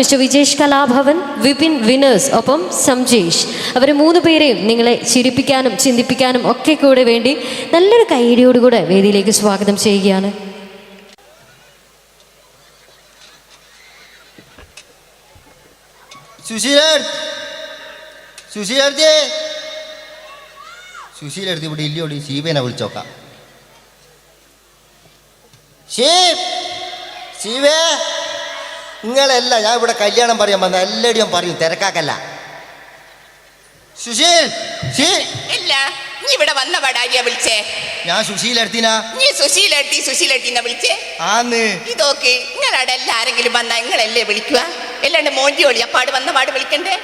Mister Vijesh Kalabhavan Vipin winners ഒപ്പം സംജേഷ്. അവർ മൂന്ന് പേരെയും നിങ്ങളെ ചിരിപ്പിക്കാനും ചിന്തിപ്പിക്കാനും ഒക്കെ കൂടെ വേണ്ടി നല്ലൊരു കൈയടിയോടുകൂടെ വേദിയിലേക്ക് സ്വാഗതം ചെയ്യുകയാണ്. സുശീലർത്തി ഇവിടെ ഇല്ലയോടി ശീവേനെ വിളിച്ചോക്കാം. ഷീപ് ശിവേ. നിങ്ങളല്ല ഞാൻ ഇവിടെ കല്യാണം പറയാൻ വന്ന എല്ലാവരും പറയും തിരക്കാക്കല്ല. സുശീൽ ഇല്ല നീ ഇവിടെ വന്ന പടാരിയാ വിളിച്ചേ. ഞാൻ സുശീലർത്തിനാ നീ സുശീലെട്ടി സുശീലെട്ടിന്നെ വിളിച്ചേ. ആന്ന്. ഇതൊക്കെ നിങ്ങളവിടെ എല്ലാരെങ്കിലും വന്നാ നിങ്ങളല്ലേ വിളിക്കുക? എല്ലാണ്ട് മോണ്ടി ഒളി അപ്പാട് വന്ന പാട് വിളിക്കണ്ടേ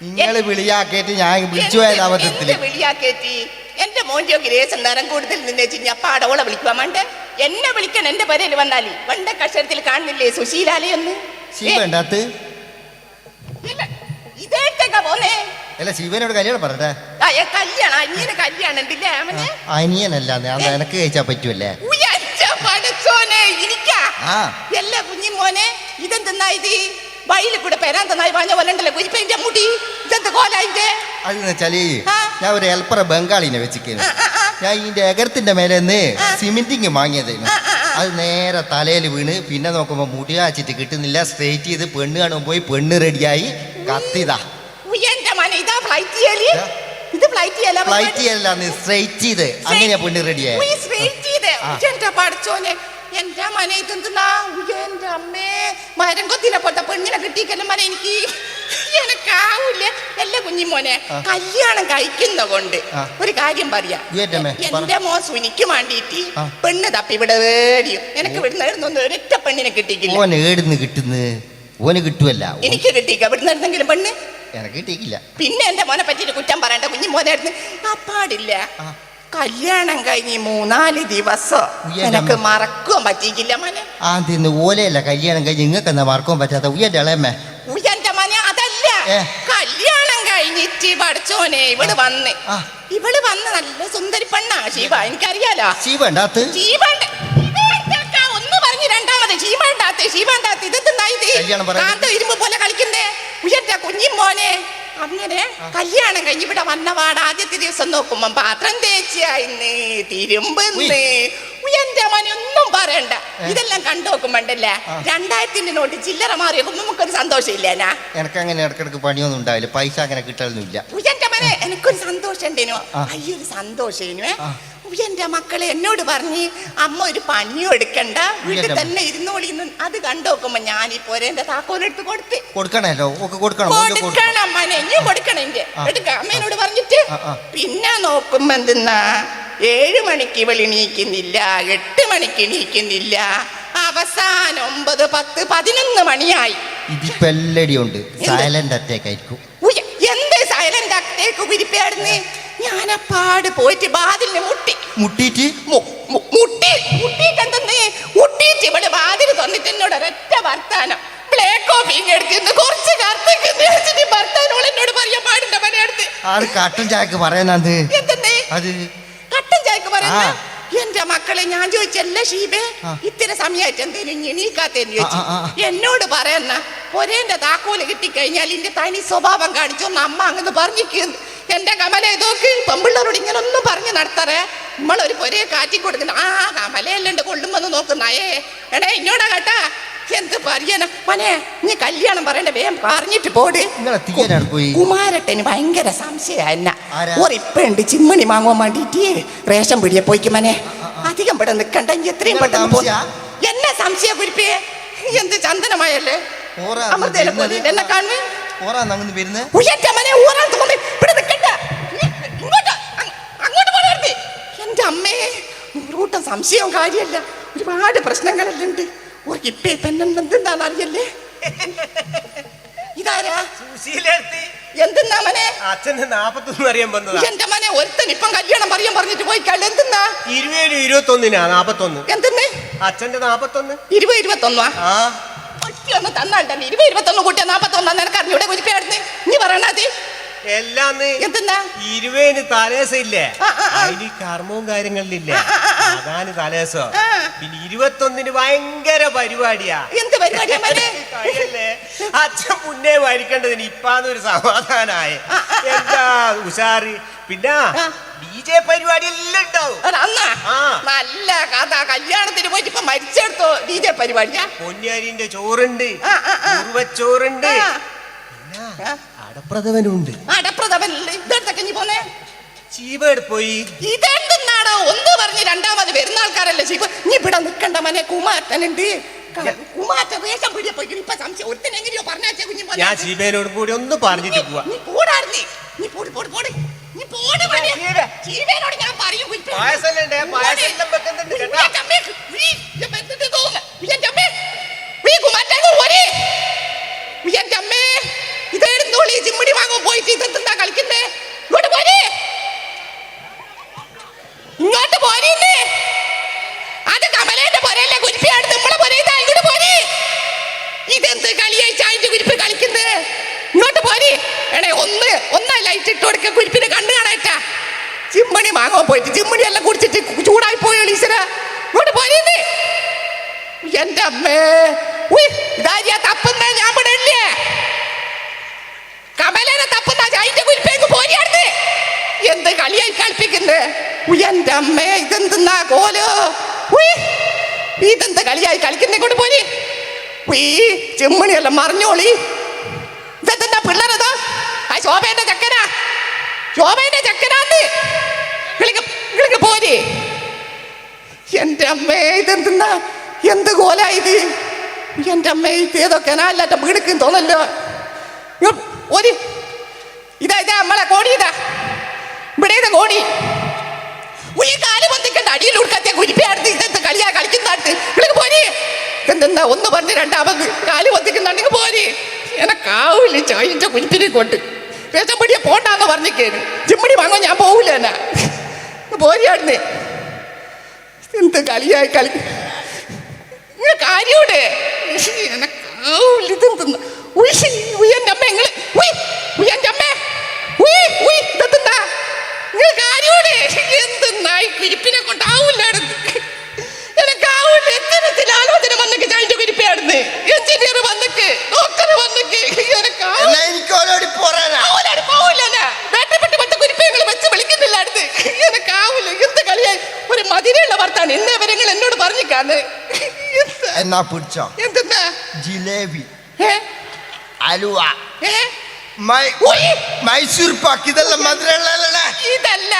നിങ്ങൾ വിളിയാക്കേറ്റ് ഞാൻ വിളിച്ചു പോയത് വിളിയാക്കേറ്റി എന്റെ മോന്റിയൊക്കെ രേസം നിറം കൂടുതൽ നിന്നേച്ച് ഞാൻ അപ്പാട് ഓളെ വേണ്ടേ വേണ്ട എന്നെ വിളിക്കാൻ എന്റെ പേരിൽ വന്നാലി വണ്ട കഷരത്തിൽ കാണുന്നില്ലേ സുശീലാലയൊന്ന് ശിവേണ്ടാത്ത് ഇതേട്ടൊക്കെ പോന്നേ. അല്ല ശിവനോട് കല്യാണം പറഞ്ഞേ ഉണ്ടല്ലേ അവന്? അനിയനല്ല കഴിച്ചാ പടച്ചോനെ ഇരിക്കാ എല്ലാ കുഞ്ഞി മോനെ ഇതെന്തെന്നാ ഇത്? വയലിൽ കൂടെ പെരാൻ തന്നായി വാഞ്ഞ പോലണ്ടല്ലോ കുരിപ്പേന്റെ മുടി. ഇതെന്ത് കോലായിന്റെ അതെന്ന് വെച്ചാൽ ആ. ഞാൻ ഒരു ഹെൽപ്പറെ ബംഗാളിനെ വെച്ചിരിക്കുന്നു. ഞാൻ ഇതിന്റെ എകരത്തിന്റെ മേലെ നിന്ന് സിമെന്റിങ് വാങ്ങിയതായിരുന്നു അത് നേരെ തലയിൽ വീണ്. പിന്നെ നോക്കുമ്പോ മുടി കാച്ചിട്ട് കിട്ടുന്നില്ല. സ്ട്രേറ്റ് ചെയ്ത് പെണ്ണ് കാണുമ്പോൾ പോയി പെണ്ണ് റെഡിയായി കത്തിതാ. ഫ്ലൈറ്റ് ചെയ്യല്ലാന്ന് സ്ട്രെയിറ്റ് ചെയ്ത്. അങ്ങനെയാ പെണ്ണ് റെഡിയായി. സ്ട്രേറ്റ്. എന്റെ മന ഇതെന്താ എന്റെ അമ്മേ. മരം കൊത്തിയിലെ പൊട്ട. പെണ്ണിനെ കിട്ടിക്കല്ല മന എനിക്ക്? എനക്കാവൂല കുഞ്ഞിമോനെ. കല്യാണം കഴിക്കുന്ന കൊണ്ട് ഒരു കാര്യം പറയാ. എന്റെ മോൻ സുനിക്ക് വേണ്ടിയിട്ട് പെണ്ണ് തപ്പി ഇവിടെ വേടിയും. എനിക്ക് ഇവിടുന്ന് ഒരൊറ്റ പെണ്ണിനെ കിട്ടിയിട്ടില്ല. ഓൻ ഏടുന്ന് കിട്ടുന്നു? ഓന് കിട്ടുമല്ല എനിക്ക് കിട്ടിക്ക ഇവിടുന്ന് എന്തെങ്കിലും പെണ്ണ്? എനക്ക് കിട്ടിയില്ല പിന്നെ എന്റെ മോനെ പറ്റിയിട്ട് കുറ്റം പറയണ്ട. കുഞ്ഞു മോനെ ആ പാടില്ല. കല്യാണം കഴിഞ്ഞ് മൂന്നാൽ ദിവസം എനിക്ക്. മറക്കുവാൻ പറ്റിയില്ല മോനെ. ആദ്യം തിന്ന് ഓലയല്ല കല്യാണം കഴിഞ്ഞ് നിങ്ങൾക്ക് മറക്കുവാൻ പറ്റാത്ത? ഉയ്യന്റെ ഇളയമ്മേ. മോനെ അതല്ല. കല്യാണം കഴിഞ്ഞിട്ട് പഠിച്ചോനെ ഇവൾ വന്ന്. ഇവൾ വന്ന് നല്ല സുന്ദരി പെണ്ണാ ശിവ എനിക്കറിയാലോ. ശീവണ്ടാത്ത് ശീവണ്ട ഇതേറ്റൊക്കെ ഒന്ന് പറഞ്ഞ് രണ്ടാമത് ശീവണ്ടാത്ത് ശീവണ്ടാത്ത് ഇതെന്താ കാന്ത ഇരുമ്പ് പോലെ കളിക്കുന്നേ. ഉയർത്ത കുഞ്ഞിൻ മോനെ. അങ്ങനെ കല്യാണം കഴിഞ്ഞ് ഇവിടെ വന്നവാട് ആദ്യത്തെ ദിവസം നോക്കുമ്പോ പാത്രം തേച്ചായിന്ന് തിരുമ്പെന്ന്. ഉയന്റെ മോനെ ഒന്നും പറയണ്ട. ഇതെല്ലാം കണ്ടു നോക്കുമ്പോണ്ടല്ലേ? രണ്ടായിരത്തിന്റെ നോട്ട് ചില്ലറ മാറി നമുക്കൊരു സന്തോഷമില്ലേനാ എനിക്ക് അങ്ങനെ ഇടക്കിടക്ക് പണിയൊന്നും ഉണ്ടാവില്ല. പൈസ അങ്ങനെ കിട്ടാനൊന്നുമില്ല ഉയന്റെ മോനെ എനിക്കൊരു സന്തോഷം ഉണ്ടേനു. അയ്യൊരു സന്തോഷേനു എന്റെ മക്കളെ എന്നോട് പറഞ്ഞ് അമ്മ ഒരു പണിയും എടുക്കണ്ട. വീട്ടിൽ തന്നെ ഇരുന്നോളി അത് കണ്ടു നോക്കുമ്പോ ഞാൻ ഈ പോരേന്റെ താക്കോലെടുത്ത് കൊടുത്തു. കൊടുക്കണല്ലോ കൊടുക്കണം. കൊടുക്കണം. അമ്മനെ. ഇനിയും കൊടുക്കണം എന്റെ. എടുക്ക. അമ്മേനോട് പറഞ്ഞിട്ട്. പിന്നെ നോക്കുമ്പോ എന്തെന്നാ? ഏഴ് മണിക്ക് ഇവൾ എണീക്കുന്നില്ല എട്ട് മണിക്ക് എണീക്കുന്നില്ല. അവസാനം ഒമ്പത് പത്ത് പതിനൊന്ന് മണിയായി. ഇതിപ്പെല്ലടിയുണ്ട് സൈലന്റ് അറ്റാക്ക് ആയിരിക്കും. എന്ത് സൈലന്റ് അറ്റേക്ക് ഞാൻ പാട് പോയിട്ട് ബാതിലിന് മുട്ടി. മുട്ടിയിട്ട് മുട്ടി മുട്ടിയിട്ട് എന്തെന്ന് മുട്ടിയിട്ട് ഇവിടെ ബാതിൽ തന്നിട്ട് എന്നോട് ഒരൊറ്റ വർത്താനം. ബ്ലാക്ക് കോഫി എടുത്തിന്ന് കുറച്ച് കറുത്തേക്ക് ഭർത്താനോട് എന്നോട് പറയാൻ പാടില്ല പണിയെടുത്ത് ആൾ കട്ടൻ ചായക്ക് പറയുന്നത് എന്തെന്നേ? അത് എന്റെ മക്കളെ ഞാൻ ചോദിച്ചല്ലേ ഷീബേ ഇത്തിരി ഇത്ര സമയമായിട്ട് എന്തേലും എണീക്കാത്തേന്ന് ചോദിച്ചു. എന്നോട് പറയുന്ന പൊരേന്റെ താക്കോൽ കിട്ടിക്കഴിഞ്ഞാൽ ഇന്റെ തനി സ്വഭാവം കാണിച്ചൊന്ന് അമ്മ അങ്ങ് പറഞ്ഞിരിക്കുന്നു എന്റെ കമല ഇതൊക്കെ പെമ്പിള്ളേരോട് ഇങ്ങനെ ഒന്നും പറഞ്ഞു നടത്താറേ. നമ്മളൊരു പൊരയെ കാറ്റി കൊടുക്കുന്നു ആ കമലയല്ലണ്ട് കൊള്ളുമെന്ന് നോക്കുന്നേ എടേ ഇന്നോടാ കേട്ടാ. എന്ത് പറയണം? മനെ നീ കല്യാണം പറയണ്ട വേഗം പറഞ്ഞിട്ട് പോട്. കുമാരട്ടന് ഭയങ്കര സംശയന്ന ആരാ? ഒരിപ്പുണ്ട് ചിമ്മണി വാങ്ങാൻ വേണ്ടിട്ട് റേഷൻ പിടിയെ പോയിക്ക് മനെ. അധികം ഇവിടെ നിൽക്കണ്ട എത്രയും പെട്ടെന്ന് പോ എന്നെ സംശയ കുരിപ്പിയെ എന്ത് ചന്ദനമായല്ലേ? എന്നെ എന്റെ അമ്മേ നൂറൂട്ടം സംശയവും കാര്യമല്ല ഒരുപാട് പ്രശ്നങ്ങളെല്ലാം ഉണ്ട്. ഇപ്പേ തന്നെ എന്തെന്താന്ന് അറിയല്ലേ? ഇതാരാ? സുശീലേർത്തി. എന്തെന്നാ മനെ? അച്ഛന്റെ നാപ്പത്തൊന്ന് അറിയാൻ വന്നതാ. എന്റെ മനെ ഒരുത്തൻ ഇപ്പം കല്യാണം പറയാൻ പറഞ്ഞിട്ട് പോയി കള എന്തെന്നാ? ഇരുപതിനും ഇരുപത്തൊന്നിനാ നാപ്പത്തൊന്ന്. എന്തെന്നെ? അച്ഛന്റെ നാപ്പത്തൊന്ന്. ഇരുപത് ഇരുപത്തൊന്നാ ആ? ഒറ്റയൊന്ന് ഇരുപത് ഇരുപത്തൊന്ന് കൂട്ടിയ നാപ്പത്തൊന്നാ നിനക്ക് അറിഞ്ഞൂടെ കുരിപ്പായിരുന്നു നീ പറയണത് എല്ലാന്ന് എന്തെന്നാ? ഇരുവേന് തലേസം ഇല്ലേ? ആ, ആ, ആ. അതിന് കർമ്മവും കാര്യങ്ങളിലില്ലേ. അതാണ് തലേസം. പിന്നെ ഇരുപത്തൊന്നിന് ഭയങ്കര പരിപാടിയാ. എന്ത് പരിപാടിയാ കഴിയല്ലേ അച്ഛൻ മുന്നേ വരിക്കേണ്ടതിന് ഇപ്പാന്നൊരു സമാധാനായ. എന്താ ഉഷാറ്? പിന്നെ. ഡി ജെ പരിപാടി എല്ലാം ഉണ്ടാവും നല്ല കഥ. കല്യാണത്തിന് പോയിട്ട് ഇപ്പൊ മരിച്ചെടുത്തോ ഡി ജെ പരിപാടിയാ? പൊന്നിയാരിന്റെ ചോറുണ്ട്. ചോറുണ്ട് അടപ്രഥവനുണ്ട് അടപ്രഥവൻ. ഇതെടുത്തൊക്കെ നീ പോന്നെ? ചീവേട് പോയി. ഇതെന്തെന്നാടോ? ഒന്ന് പറഞ്ഞ് രണ്ടാമത് വരുന്ന ആൾക്കാരല്ലേ ശിവ നീ ഇവിടെ നിക്കണ്ട മനെ കുമാരനുണ്ട്. കുമാറ്റ വേഷം പിടിയ പോയി. ഇപ്പൊ സംശയം. ഒരുത്തനെങ്ങനെയോ പറഞ്ഞാച്ചേ കുഞ്ഞു മോനെ. ഞാൻ ചീവേനോട് കൂടി ഒന്ന് പറഞ്ഞിട്ട് പോവാ. നീ പോടാർന്നേ നീ പോടി പോടി പോടി. നീ പോട് മനെ. ചീവ. ചീവേനോട് ഞാൻ പറയും. പായസം വെക്കുന്നുണ്ട് കേട്ടോ. അമ്മേ, ലൈറ്റ് ഇട്ട് കൊടുക്ക കുരിപ്പിന് കണ്ണു കാണാറ്റ ചിമ്മണി വാങ്ങാൻ പോയിട്ട് ചിമ്മണി എല്ലാം കുടിച്ചിട്ട് ചൂടായി പോയോ ഈശ്വര ഇങ്ങോട്ട് പോരീന്ന് എന്റെ അമ്മേ. ഉയ് ഇതാരിയാ തപ്പുന്ന? ഞാൻ ഇവിടെ ഇല്ലേ? കമലേനെ തപ്പുന്ന അതിന്റെ കുരിപ്പേക്ക് പോരിയാടുന്ന് എന്ത് കളിയായി കളിപ്പിക്കുന്നേ? എന്റെ അമ്മേ ഇതെന്തെന്നാ കോലോ? ഉയ്, ഇതെന്ത് കളിയായി കളിക്കുന്നേ? കൊണ്ട് പോരി. ഉയ് ചെമ്മണിയല്ല മറിഞ്ഞോളി. ഇതെന്താ പിള്ളേരതാ ശോഭേന്റെ ചക്കനാ. ശോഭേന്റെ ചക്കനാന്ന് വിളിക്ക് പോരെ. എന്റെ അമ്മേ ഇതെന്തെന്നാ? എന്ത് കോല ഇത്? എന്റെ അമ്മേ ഇത് ഏതോ കനാലിലാറ്റ വീടുക്കും തോന്നല്ലോ. ഒരു ഇതാ ഇതാ നമ്മളെ കോണി ഇതാ. ഇവിടെ ഇതാ കോടി? ഈ കാൽ പത്തിക്കണ്ട അടിയിൽ ഉടുക്കത്തെ കുരിപ്പിയാടുത്ത് ഇതെന്ത് കളിയാ കളിക്കുന്നാടുത്ത് നിങ്ങൾക്ക് പോരി. എന്തെന്താ ഒന്ന് പറഞ്ഞ് രണ്ടാമത് കാൽ പൊന്തിക്കുന്നുണ്ടെങ്കിൽ പോരി. എനക്കാവില്ല ചായന്റെ കുരിപ്പിനെ കൊണ്ട്. രസപ്പടിയെ പോണ്ടാന്ന് പറഞ്ഞിക്കേന് ചിമ്മടി വാങ്ങോ ഞാൻ പോവില്ല എന്നാ. പോരിയാടുന്നേ എന്ത് കളിയായി കളി. ഇങ്ങനെ കാര്യൂടെ. ഉയർന്നമ്മ ഇതെന്തെന്ന്. എന്താ? എന്നാ പിടിച്ചോ? എന്തെന്നാ? ജിലേബി? അലുവ. മൈസൂർ പാക്ക് ഇതെല്ലാം മധുരമുള്ള ഇതല്ല.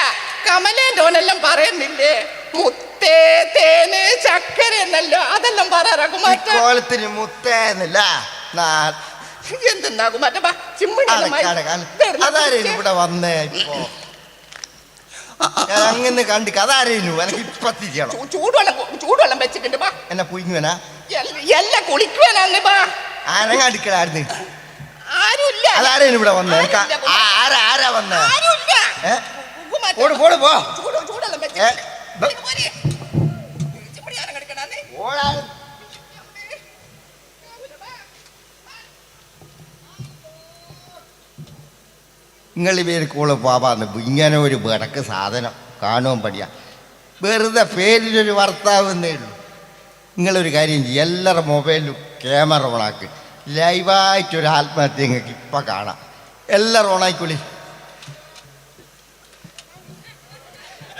കമലേ ഡോനെല്ലാം പറയുന്നില്ലേ? മുത്തേ തേന് ചക്കര എന്നല്ലോ. അതെല്ലാം പറ ഈ രഘുമാറ്റ. കോലത്തിന് മുത്തേന്നില്ല എന്തെന്നാ കുമാറ്റ ചിമ്മണി അതാരേനു ഇവിടെ വന്നേ ഇപ്പൊ? ഞാൻ അങ്ങനെ കണ്ടി അതാരേനു എനിക്ക് ഇപ്പൊ തിരിയണം ചൂടുവെള്ളം ചൂടുവെള്ളം വെച്ചിട്ടുണ്ട് ബാ എന്നെ പുയിങ്ങുവനാ എല്ല- എല്ലാം കുളിക്കുവാനാണ് ബാ ആരുമില്ല അതാരേനു ഇവിടെ വന്നേ എനിക്ക് ആരുമില്ല, ആ- ആരാ ആരാ വന്നേ ആരുമില്ല ഏ? കുമാറ്റ. പോട് പോട് പോ ചൂട് ചൂടെല്ലാം ഏ? വെച്ചിട്ടുണ്ട് ബ- ഇത് പോരെ. ചിമ്മണി ആരാ കിടക്കണത്? ഓടാ നിങ്ങൾ ഇവർക്കുള്ള പാപാന്ന് ഇങ്ങനെ ഒരു വിടക്ക് സാധനം കാണുവാൻ പടിയാ വെറുതെ പേരിലൊരു ഭർത്താവെന്നേ ഉള്ളൂ. നിങ്ങളൊരു കാര്യം ചെയ്യും എല്ലാവരുടെ മൊബൈലിലും ക്യാമറ ഓണാക്ക് ലൈവായിട്ടൊരു ആത്മഹത്യ നിങ്ങൾക്ക് ഇപ്പം കാണാം. എല്ലാവരും ഓണായിക്കൊള്ളി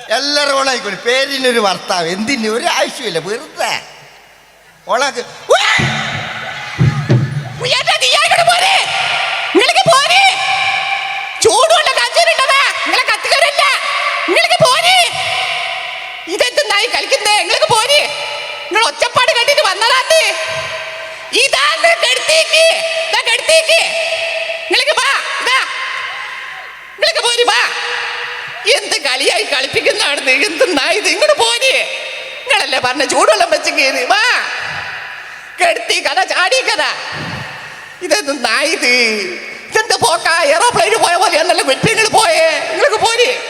എല്ലാവരും ഓണായിക്കൊള്ളി പേരിനൊരു ഭർത്താവ് എന്തിന്? ഒരു ആവശ്യമില്ല വെറുതെ. ഓണാക്ക് ഉയർന്ന തീയായിക്കോട്ട് പോരെ. നിങ്ങൾക്ക് പോരെ. ചൂടുവെള്ളം കാച്ചിട്ടുണ്ടതാ. നിങ്ങളെ കത്തിക്കരല്ല. നിങ്ങൾക്ക് പോരെ. ഇതെന്തെന്നായി കളിക്കുന്നേ നിങ്ങൾക്ക് പോരെ നിങ്ങൾ ഒച്ചപ്പാട് കണ്ടിട്ട് വന്നതാന്ന് ഇതാന്ന് കളിയായി കളിപ്പിക്കുന്നതാണ് എന്ത് നായത് ഇങ്ങോട്ട് പോരെ. നിങ്ങളല്ലേ പറഞ്ഞ ചൂടുവെള്ളം വെച്ച് കയറി. വാ. കെടുത്തി കഥ ചാടി കഥ. ഇതെന്ത് നായത് ഇതെന്ത് പോക്ക? എയറോപ്ലെയിന് പോയ പോലെ എന്നല്ല വെട്ടിങ്ങൾ പോയേ. നിങ്ങൾക്ക് പോരെ.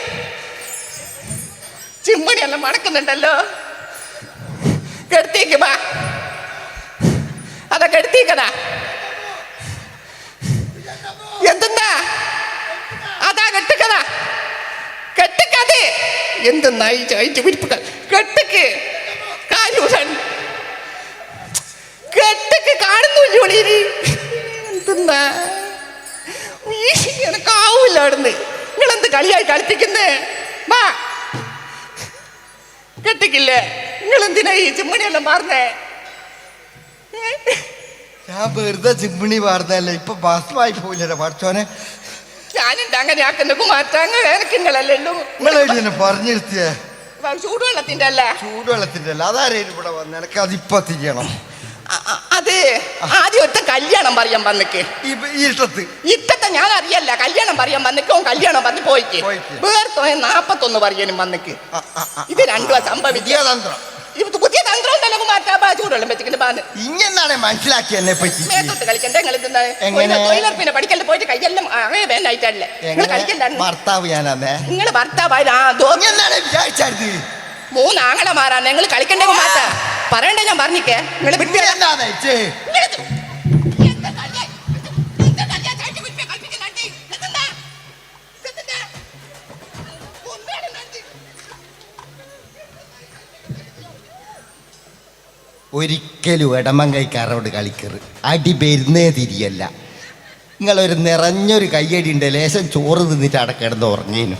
ചിമ്മണിയെല്ലാം മണക്കുന്നുണ്ടല്ലോ കെടുത്തേക്ക് വാ. അതൊക്കെ എടുത്തിക്കടാ എന്തെന്നാ അതാ കെട്ടുക്കഥ കെട്ടുക്കഥ എന്തെന്നായി ചോദിച്ചു പിടിപ്പുക കെട്ടുക്ക്. കാലൂഷൻ കെട്ടുക്ക് കാണുന്നു ജോളിയിൽ എന്തെന്നാ എനക്കാവൂല്ല അവിടുന്ന്. നിങ്ങളെന്ത് കളിയായി കളിപ്പിക്കുന്നേ? വാ. കെട്ടിക്കില്ലേ? നിങ്ങളെന്തിനാ ഈ ചുമ്മണിയെല്ലാം മാറുന്നേ? ഞാൻ വെറുതെ ജിമ്മിണി പാർന്നല്ലേ ഇപ്പൊ ഭസ്മായി പോയില്ലേ പഠിച്ചോനെ. ഞാനുണ്ട് അങ്ങനെ ആക്കുന്ന കുമാറ്റാങ്ങ എനിക്ക് നിങ്ങളല്ലേ ഉള്ളൂ. നിങ്ങളെ പറഞ്ഞിരുത്തിയേ? ചൂടുവെള്ളത്തിന്റെ അല്ല ചൂടുവെള്ളത്തിന്റെ അല്ല അതാരേലും ഇവിടെ വന്ന്? എനിക്ക് അതിപ്പോ തിരിയണം. അതെ. ആദ്യം ഒറ്റ കല്യാണം പറയാൻ വന്നിക്ക്. ഇഷ്ടത്ത്. ഇത്തത്തെ ഞാൻ അറിയല്ല. കല്യാണം പറയാൻ വന്നിക്ക് ഓൻ കല്യാണം പറഞ്ഞ് പോയിക്ക്. വേർത്തോ നാപ്പത്തൊന്ന് പറയാനും വന്നിക്ക്. ഇത് രണ്ടുവാ സംഭവിക്കുക വെച്ചിട്ട് പാന്ന് ഇങ്ങനെയാണ് മനസ്സിലാക്കി എന്നെ പറ്റി മേത്തോട്ട് കളിക്കണ്ടേ നിങ്ങൾ എങ്ങനെ? തൊഴിലുറപ്പിനെ പഠിക്കൽ പോയിട്ട് കയ്യെല്ലാം അങ്ങനെ വേനായിട്ടല്ലേ. നിങ്ങൾ എങ്ങനെ? കളിക്കണ്ടായിരുന്നു. ഭർത്താവ് ഞാനേ നിങ്ങൾ ഭർത്താവായി ആ ദോ ഇങ്ങനെയാണ് വിചാരിച്ചത് മൂന്ന് ആങ്ങളമാരാണ് നിങ്ങൾ കളിക്കണ്ടേ മാറ്റാ. പറയണ്ടേ ഞാൻ പറഞ്ഞിക്കേ? നിങ്ങൾ വിട്ടു ഒരിക്കലും ഇടമൻ കൈക്കാരോട് കളിക്കറ് അടി വരുന്നേ തിരിയല്ല. നിങ്ങളൊരു നിറഞ്ഞൊരു കയ്യടി ഉണ്ട് ലേശം ചോറ് തിന്നിട്ട് അടക്കിടന്ന് കിടന്ന് ഉറങ്ങീനു.